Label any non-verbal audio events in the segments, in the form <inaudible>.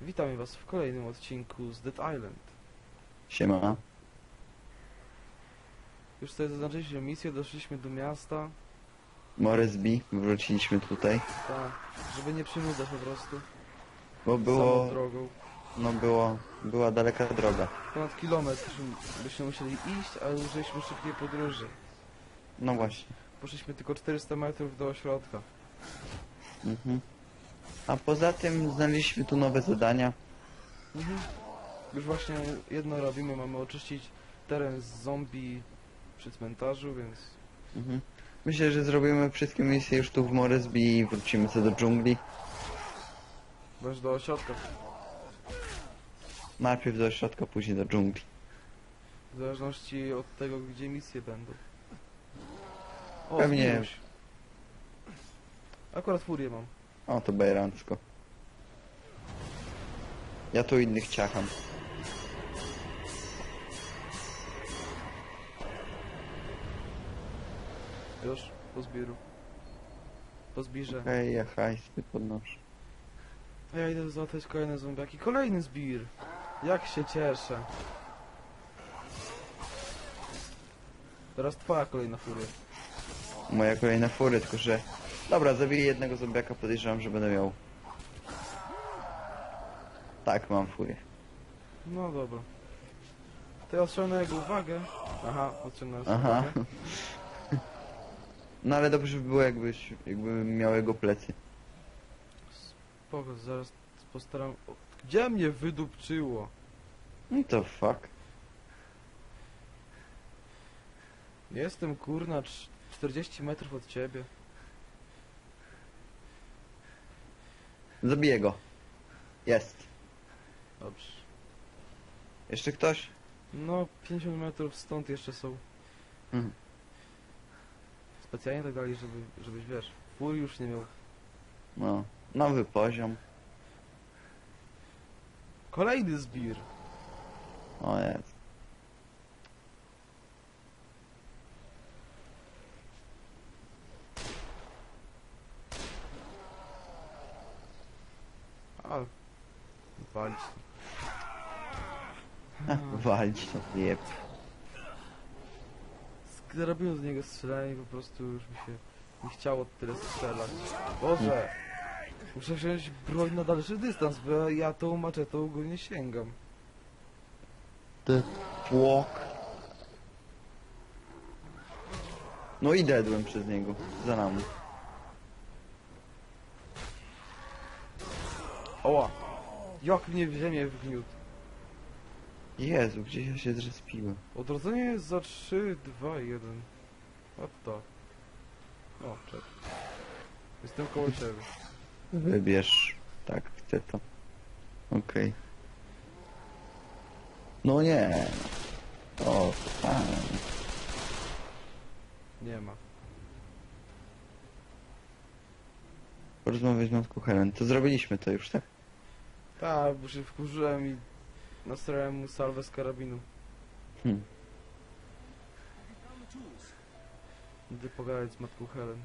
Witamy Was w kolejnym odcinku z Dead Island. Siema. Już sobie zaznaczyliśmy misję, doszliśmy do miasta, Moresby, wróciliśmy tutaj, tak, żeby nie przynudzać po prostu bo samą było, drogą. no było, była daleka droga. Ponad kilometr byśmy musieli iść, ale użyliśmy szybkiej podróży. No właśnie. Poszliśmy tylko 400 metrów do ośrodka. Mhm. A poza tym znaleźliśmy tu nowe zadania. Mhm. Już właśnie jedno robimy, mamy oczyścić teren z zombie przy cmentarzu, więc Mhm. Myślę, że zrobimy wszystkie misje już tu w Moresby i wrócimy sobie do dżungli. bądź do ośrodka. Najpierw do środka, później do dżungli. W zależności od tego, gdzie misje będą. O, Pewnie. Zbiruś. Akurat furię mam. O, to bajerancko. Ja tu innych ciacham. Już, po zbiru. Po zbirze. Hej, ja hajsy podnoszę. A ja idę załatwiać kolejne zombiaki. Kolejny zbir! Jak się cieszę. Teraz twoja kolejna furia. Moja kolejna fury, tylko że... Dobra, zabiję jednego zombiaka, podejrzewam, że będę miał... Tak, mam furię. No dobra. To ja odciągnę jego uwagę. Aha, odciągnąłem Aha. uwagę. No ale dobrze by było jakbyś, jakbym miał jego plecy. Spoko, zaraz postaram... O, Gdzie mnie wydupczyło? No to fuck. Jestem kurna cz- 40 metrów od ciebie. Zabiję go. Jest. Dobrze. Jeszcze ktoś? No, 50 metrów stąd jeszcze są. Mhm. Specjalnie tak dali, żeby, żebyś wiesz, furii już nie miał. No. Nowy poziom. Kolejny zbir! O jest. A, walić. Walić to jeb. Zrobiłem z niego strzelanie i po prostu już mi się nie chciało tyle strzelać. Boże! Muszę wziąć broń na dalszy dystans, bo ja tą maczetą ogólnie sięgam. The fuck. No i dedłem przez niego. Za nami. Oła! Jak mnie w ziemię wgniótł. Jezu, gdzie ja się zrespiłem? Odrodzenie jest za 3, 2, 1. What the? O, czekaj. Jestem koło ciebie. Wybierz. Tak, chcę to. Okej. No nie. O, fajnie. Nie ma. Porozmawiać z matką Helen. To zrobiliśmy to już, tak? Tak, bo się wkurzyłem i nastrałem mu salwę z karabinu. Hmm. Idę pogadać z matką Helen.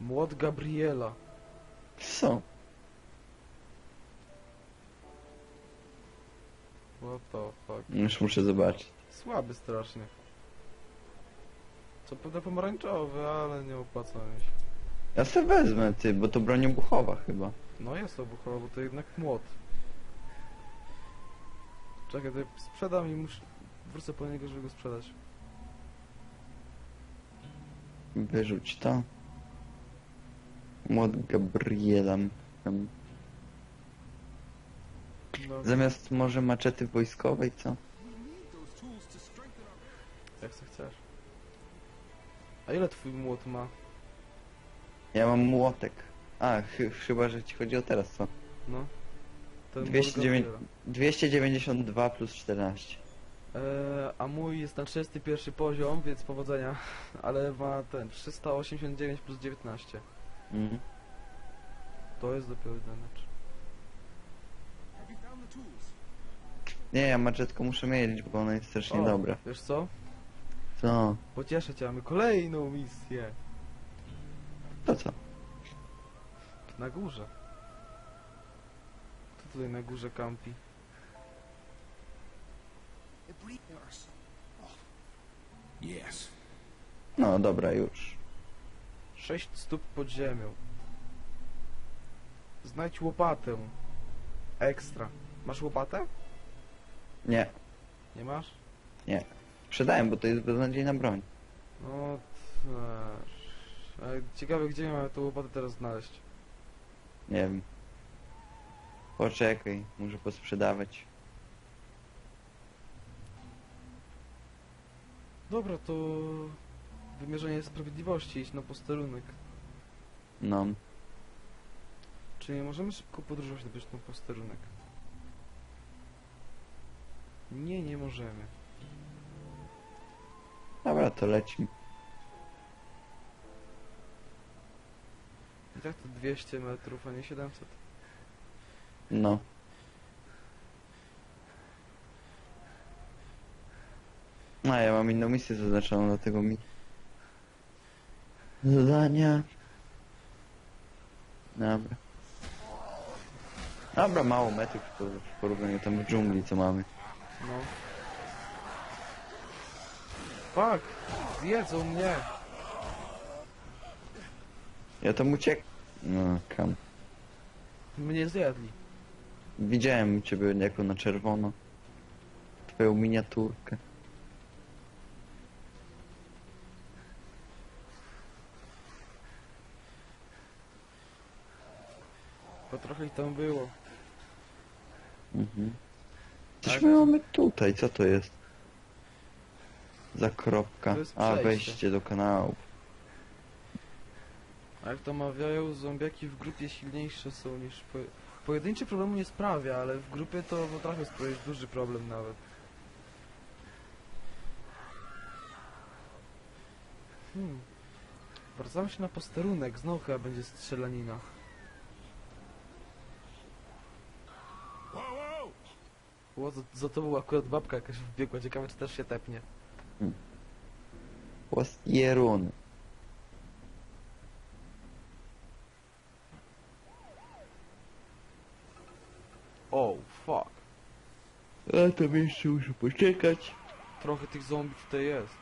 Młot Gabriela. Co? What the fuck. Już muszę zobaczyć. Słaby strasznie. Co prawda pomarańczowy, ale nie opłaca mi się. Ja se wezmę, ty, bo to broń obuchowa chyba. No jest obuchowa, bo to jednak młot. Czekaj, to ja sprzedam i muszę... Wrócę po niego, żeby go sprzedać. Wyrzuć to. Młot Gabriela. Em, No, Zamiast może maczety wojskowej, co? jak se chcesz. A ile twój młot ma? Ja mam młotek. A, ch chyba, że ci chodzi o teraz, co? No. Ten młot 209 Gabriela. 292 plus 14. Eee, a mój jest na 31 poziom, więc powodzenia. <laughs> Ale ma ten 389 plus 19. Mhm. To jest dopiero damage. Nie, ja maczetkę muszę mieć, bo ona jest strasznie O, dobra. Wiesz co? Co? Pocieszę cię, mamy kolejną misję. To co? Na górze. Kto tutaj na górze kampi? Yes. No dobra, już. Sześć stóp pod ziemią. Znajdź łopatę. Ekstra. Masz łopatę? Nie, Nie masz? sprzedałem, bo to jest beznadziejna broń. No też. Ale ciekawe gdzie mamy tą łopatę teraz znaleźć. Nie wiem. Poczekaj, muszę posprzedawać. Dobra, to wymierzenie sprawiedliwości, iść na posterunek. No. Czy nie możemy szybko podróżować na na posterunek? Nie, nie możemy. Dobra, to lecimy. Tak to 200 metrów, a nie 700. No. A ja mam inną misję zaznaczoną, dlatego mi... Zadania... Dobra. Dobra, mało metrów w por- w porównaniu tam w dżungli, co mamy. No. Fuck! Zjedzą mnie! Ja tam uciek... No, kam. Mnie zjadli. Widziałem ciebie jako na czerwono. Twoją miniaturkę. Bo trochę ich tam było. Mhm. Coś Tak. my mamy tutaj, co to jest? Za kropka. To jest A, przejście. wejście do kanału. A jak to mawiają, zombiaki w grupie silniejsze są niż... Po... Pojedynczy problemu nie sprawia, ale w grupie to potrafią sprawić duży problem nawet. Hmm. Wracamy się na posterunek, znowu chyba będzie strzelanina. Ło, za, za to była akurat babka jakaś wbiegła, ciekawe czy też się tepnie. Łastierun. Oh, A tam jeszcze muszę poczekać. Trochę tych zombie tutaj jest.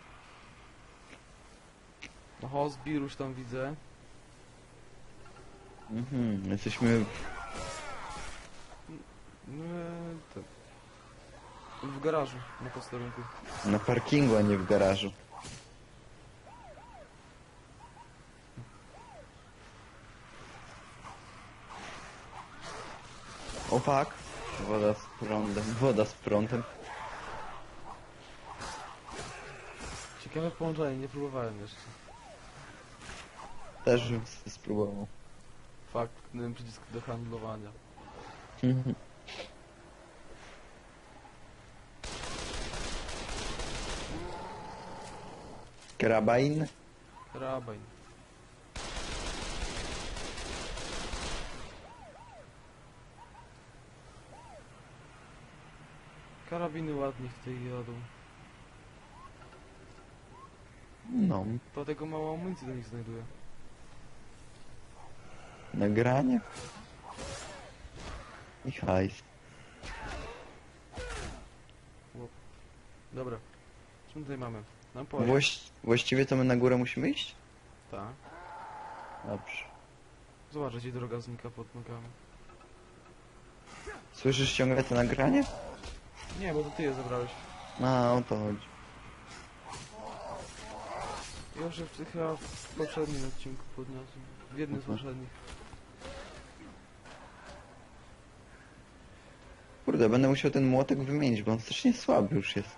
Oho, zbirusz tam widzę. Mhm, jesteśmy... No, to... W garażu, na posterunku. Na parkingu, a nie w garażu. O fuck. Woda z prądem, woda z prądem. Ciekawe połączenie, nie próbowałem jeszcze. Też bym spróbował. Fakt, tknąłem przycisk do handlowania. Mhm. Karabin? Karabiny ładnie tutaj jadą. No. Dlatego mało amunicji do nich znajduję. Nagranie? I hajs. Dobra. Co my tutaj mamy? Na pole. Właś właściwie to my na górę musimy iść? Tak. Dobrze. Zobacz, ci droga znika pod nogami. Słyszysz ciągle to nagranie? Nie, bo to ty je zabrałeś. A, o to chodzi. Ja już w- chyba w poprzednim odcinku podniosłem. W jednym z Mhm. poprzednich. Kurde, będę musiał ten młotek wymienić, bo on strasznie słaby już jest.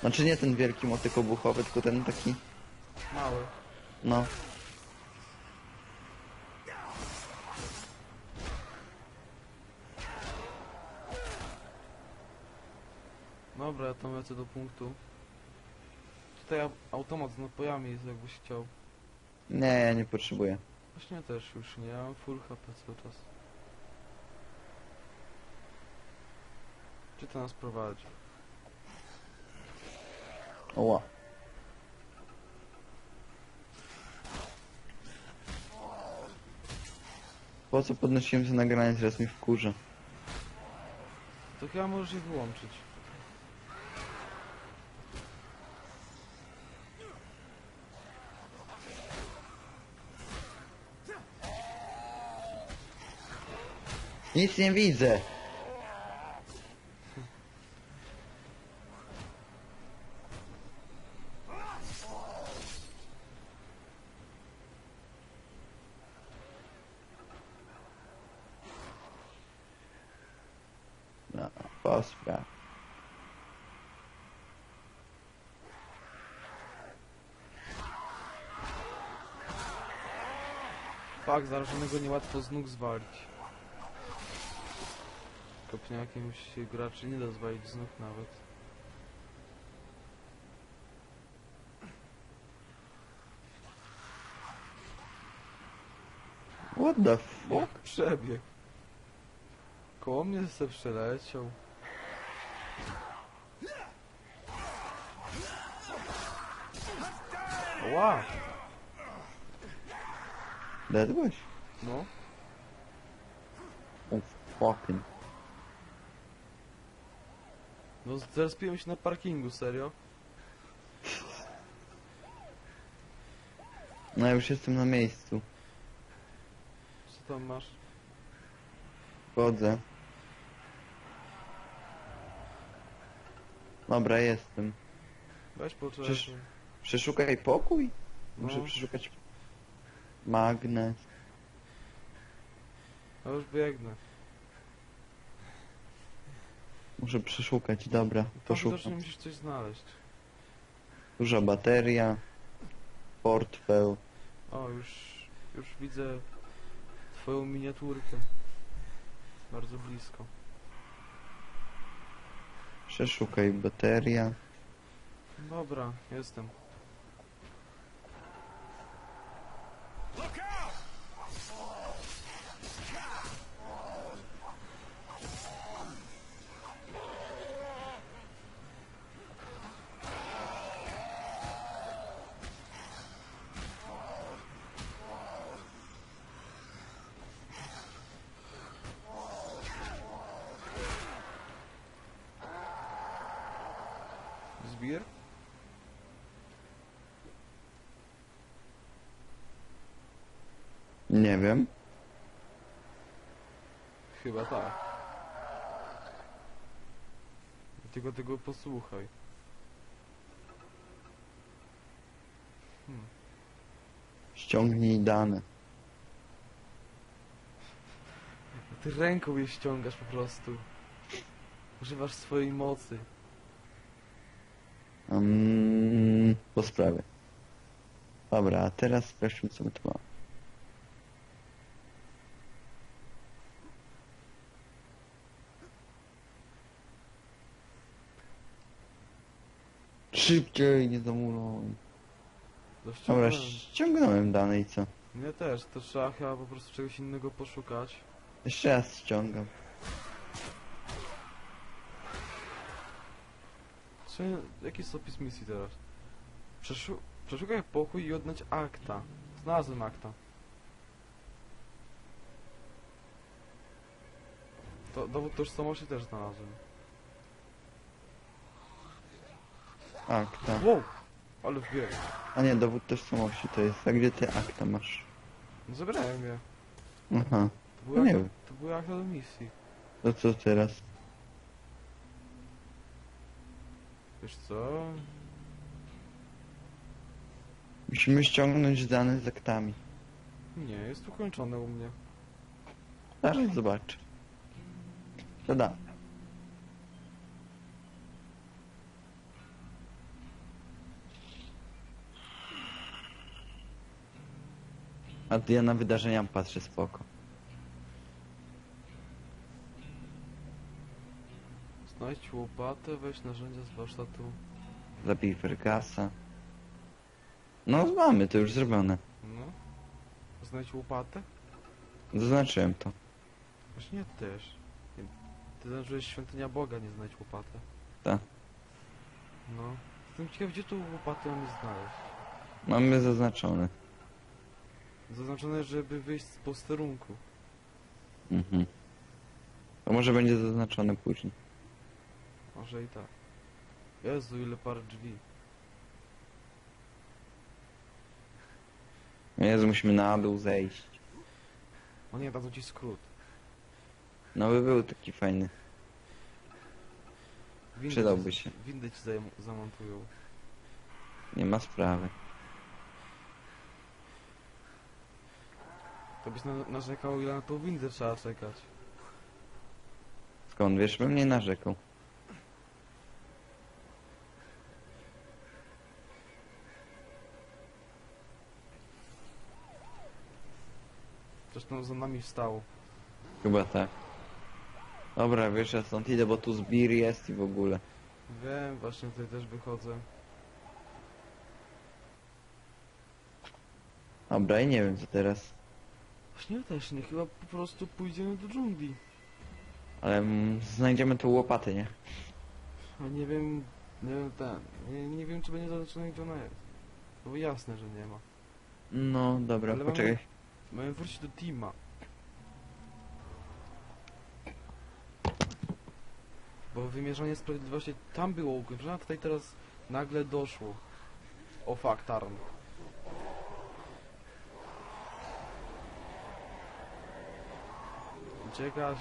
Znaczy nie ten wielki młotek obuchowy, tylko ten taki, Mały. no. Dobra, ja tam lecę do punktu. Tutaj automat z napojami jest, jakbyś chciał. Nie, ja nie potrzebuję. Właśnie też już nie, ja mam full HP cały czas. Gdzie to nas prowadzi? Oła. Po co podnosiłem sobie nagranie, teraz mi wkurza. To chyba możesz je wyłączyć. Nic nie widzę! No. Fakt, zarażonego niełatwo z nóg zwalić. Kopniakiem się graczy nie da zwalić z nóg nawet. What the fuck? przebieg. Koło mnie se przeleciał. Ła! Dedłeś? No. Oh fucking. No zrespiłem się na parkingu, serio? No ja już jestem na miejscu. Co tam masz? Wchodzę. Dobra, jestem. Weź poczekaj. Przecież- Przeszukaj pokój? Muszę No. przeszukać magnes. Ja już biegnę. Muszę przeszukać, dobra, poszukam. widocznie musisz coś znaleźć. Duża bateria. Portfel. O, już, już widzę twoją miniaturkę. Bardzo blisko. Przeszukaj bateria. Dobra, jestem. Nie wiem. Chyba tak. Tylko tego posłuchaj. Ściągnij dane. Ty ręką je ściągasz po prostu. Używasz swojej mocy. Um, po sprawie. Dobra, a teraz sprawdźmy co my tu mamy. Szybciej, nie zamulą. Dobra, Dościągnąłem. ściągnąłem dane i co? Mnie też, to trzeba chyba po prostu czegoś innego poszukać. Jeszcze raz ściągam. Co, jaki jest opis misji teraz? Przeszu przeszukaj pokój i odnać akta. Znalazłem akta. To dowód tożsamości też znalazłem. Akta. Wow! Ale wbieg. A nie, dowód tożsamości to jest. A gdzie ty akta masz? No zebrałem je. Aha, To były, No nie akta, wiem. to były akta do misji. to co teraz? Wiesz co? Musimy ściągnąć dane z aktami. Nie, jest ukończone u mnie. Zaraz zobaczę. Da. A ty ja na wydarzenia patrzę spoko. Znajdź łopatę, weź narzędzia z warsztatu. Zabij Vergasa. No mamy, to już zrobione. No. Znajdź łopatę? Zaznaczyłem to. Właśnie ja też. Nie- Ty zaznaczyłeś świątynia Boga, nie znajdź łopatę. Tak. No. Jestem ciekaw, gdzie tu łopatę mamy znaleźć. Mamy zaznaczone. Zaznaczone, żeby wyjść z posterunku. Mhm. To może będzie zaznaczone później. Może i tak. Jezu, ile par drzwi. Jezu, musimy na dół zejść. O nie, dadzą ci skrót. No by był taki fajny. Windy Przydałby się. Windy ci zamontują. Nie ma sprawy. To byś na narzekał, ile na tą windę trzeba czekać. Skąd wiesz, bym nie narzekał. Zresztą za nami wstał. Chyba tak. Dobra, wiesz, ja stąd idę, bo tu zbir jest i w ogóle. Wiem, właśnie tutaj też wychodzę. Dobra, i nie wiem co teraz. Właśnie też nie, chyba po prostu pójdziemy do dżungli. Ale mm, znajdziemy tu łopaty, nie? A nie wiem, nie wiem ten, nie, nie wiem czy będzie zaznaczone gdzie ona jest. No bo jasne, że nie ma. No, dobra, Ale mamy- poczekaj. Mamy wrócić do teama. Bo wymierzanie sprawiedliwości tam było ukończone, a tutaj teraz nagle doszło. O fuck. Uciekać.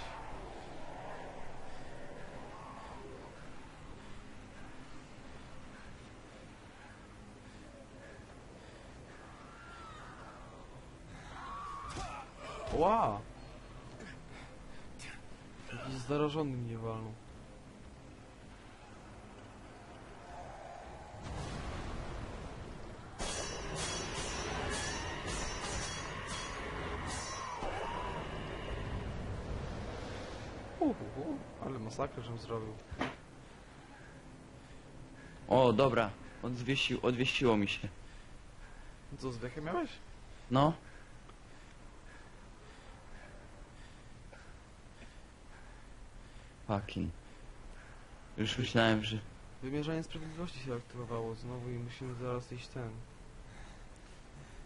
Ła! Jakiś zarażony mnie walnął. Uhuhu, ale masakrę, żem zrobił. O, dobra. Odwiesił, odwiesiło mi się. Co, zdechę miałeś? No. Fucking. Już myślałem, że... Wymierzanie sprawiedliwości się aktywowało znowu i musimy zaraz iść ten.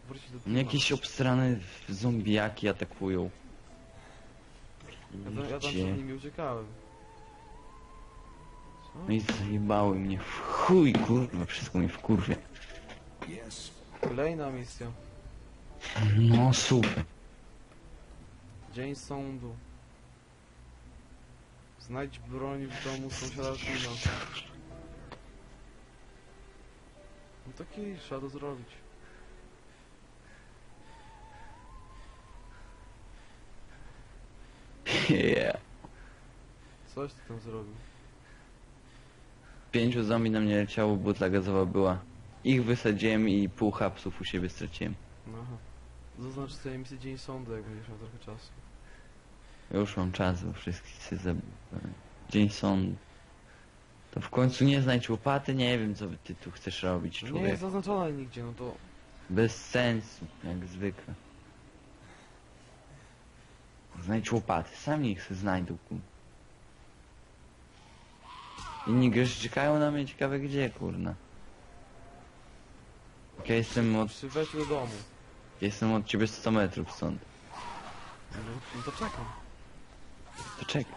Wrócić do. Jakieś obstrane zombiaki atakują. Ja tam, ja tam Gdzie? przed nimi uciekałem. Co? No i zajebały mnie. W chuj, kurwa, wszystko mi wkurwia. Yes. Kolejna misja. No super. Dzień sądu. Znajdź broń w domu sąsiada Shina. No taki trzeba to zrobić. Yeah. Coś ty tam zrobił. Pięciu zombie na mnie leciało, butla gazowa była. Ich wysadziłem i pół hapsów u siebie straciłem. No Aha. Zaznacz sobie misję Dzień Sądu, jak będziesz miał trochę czasu. Już mam czas, bo wszystkich się zabiłem. Dzień sądu. To w końcu nie znajdź łopaty, nie wiem co ty tu chcesz robić, No nie człowiek. jest zaznaczona nigdzie, no to... Bez sensu, jak zwykle. Znajdź łopaty, sami ich se znajdą, kur. Inni goście czekają na mnie ciekawe gdzie, kurna. Ja jestem od, Przy wejściu do domu. jestem od ciebie 100 metrów stąd. No, no to czekam. To czekaj.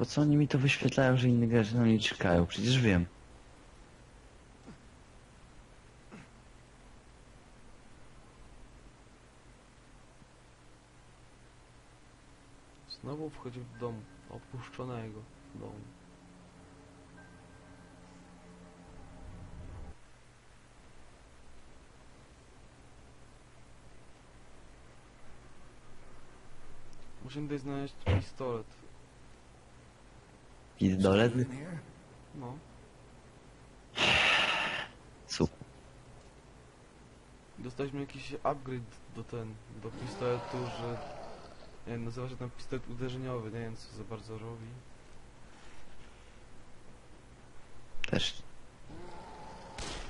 Po co oni mi to wyświetlają, że inne gracze na mnie czekają? Przecież wiem. Znowu wchodził do domu. Opuszczonego domu. Musimy tutaj znaleźć pistolet. Here? No. Super. Dostaliśmy jakiś upgrade do ten, do pistoletu, że... Nie wiem, nazywa się ten pistolet uderzeniowy, nie wiem co za bardzo robi. Też.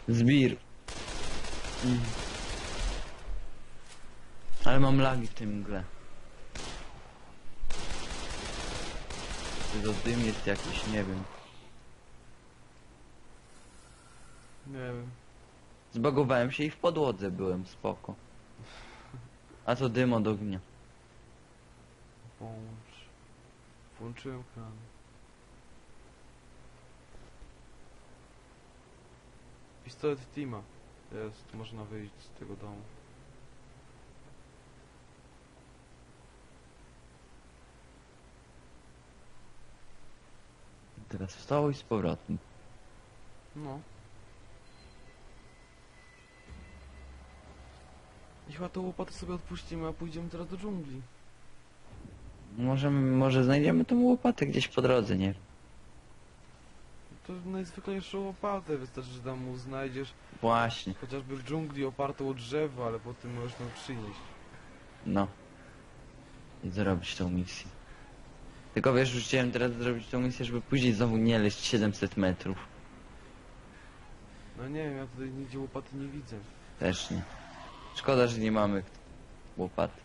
Zbir. Mm. Ale mam lagi w tym mgle. To dym jest jakiś, nie wiem. Nie wiem. Zbagowałem się i w podłodze byłem, spoko. A to dym od ognia. Włącz. Włączyłem kran. Pistolet Tima. Jest, można wyjść z tego domu. Teraz wstało i z powrotem. No. I chyba tą łopatę sobie odpuścimy, a pójdziemy teraz do dżungli. Możemy, może znajdziemy tą łopatę gdzieś po drodze, nie? To najzwyklejszą łopatę, wystarczy, że tam mu znajdziesz Właśnie, chociażby w dżungli opartą o drzewo, ale potem możesz ją przynieść. no. I zrobić tą misję. Tylko wiesz, już chciałem teraz zrobić tą misję, żeby później znowu nie leść 700 metrów. No nie wiem, ja tutaj nigdzie łopaty nie widzę. Też nie. Szkoda, że nie mamy łopaty.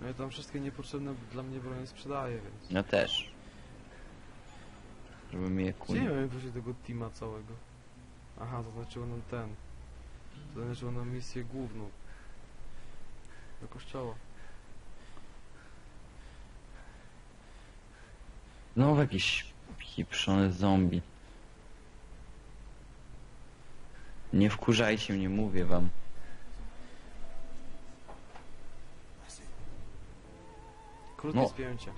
No ja tam wszystkie niepotrzebne dla mnie bronie sprzedaję, więc... No też. Żeby mi je Gdzie nie wiem właśnie tego teama całego? Aha, zaznaczyło nam ten. Zaznaczyło nam misję główną. Do kościoła. Znowu jakiś pieprzony zombie. Nie wkurzajcie mnie, mówię wam. Krótkie No. spięcie.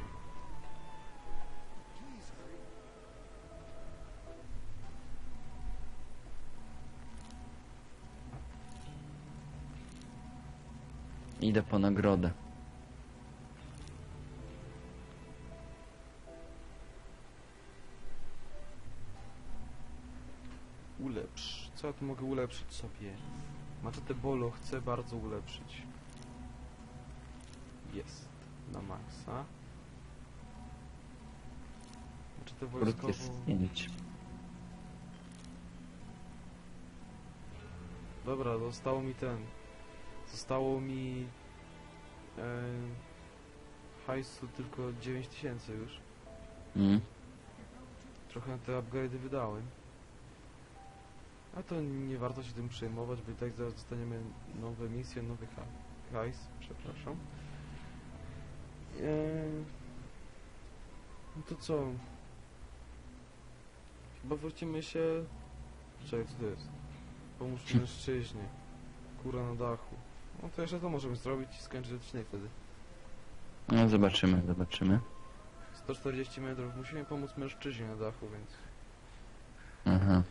Idę po nagrodę. Co ja tu mogę ulepszyć sobie? Maczetę Bolo chcę bardzo ulepszyć. Jest. Na maksa. Maczetę Krótkie wojskową... zdjęcie. Dobra, zostało mi ten. Zostało mi... E, hajsu tylko 9000 już. Mm. Trochę na te upgrade'y wydałem. A to nie warto się tym przejmować, bo i tak zaraz dostaniemy nowe misje, nowy ha hajs, przepraszam. Eee, no to co? Chyba wrócimy się... Czekaj, co to jest? Pomóż mężczyźnie. Kura na dachu. No to jeszcze to możemy zrobić i skończyć odcinek wtedy. No zobaczymy, zobaczymy. 140 metrów. Musimy pomóc mężczyźnie na dachu, więc... Aha.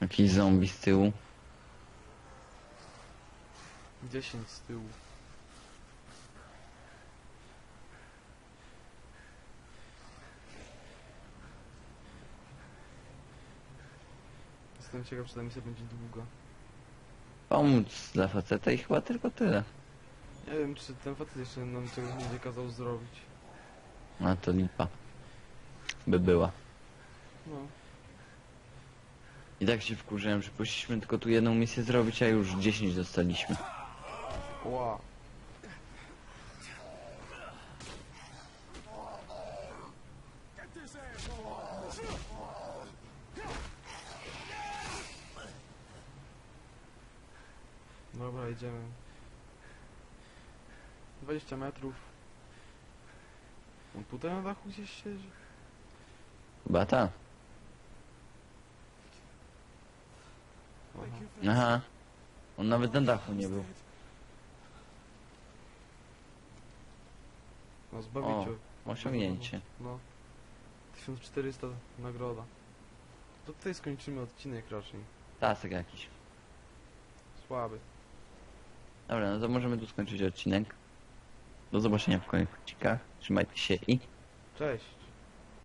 Jakiś zombie z tyłu. 10 z tyłu. Jestem ciekaw, czy ta misja będzie długa. Pomóc dla faceta i chyba tylko tyle. Nie wiem, czy ten facet jeszcze nam czegoś będzie kazał zrobić. A to lipa. By była. No. I tak się wkurzyłem, że poszliśmy tylko tu jedną misję zrobić, a już 10 dostaliśmy. Ła. Dobra, idziemy. 20 metrów. On tutaj na dachu gdzieś siedzi? Chyba ta. Aha. On nawet na dachu nie był. No zbawiciel. Osiągnięcie. No. 1400 nagroda. To tutaj skończymy odcinek raczej. Tasek jakiś. Słaby. Dobra, no to możemy tu skończyć odcinek. Do zobaczenia w kolejnych odcinkach. Trzymajcie się i Cześć.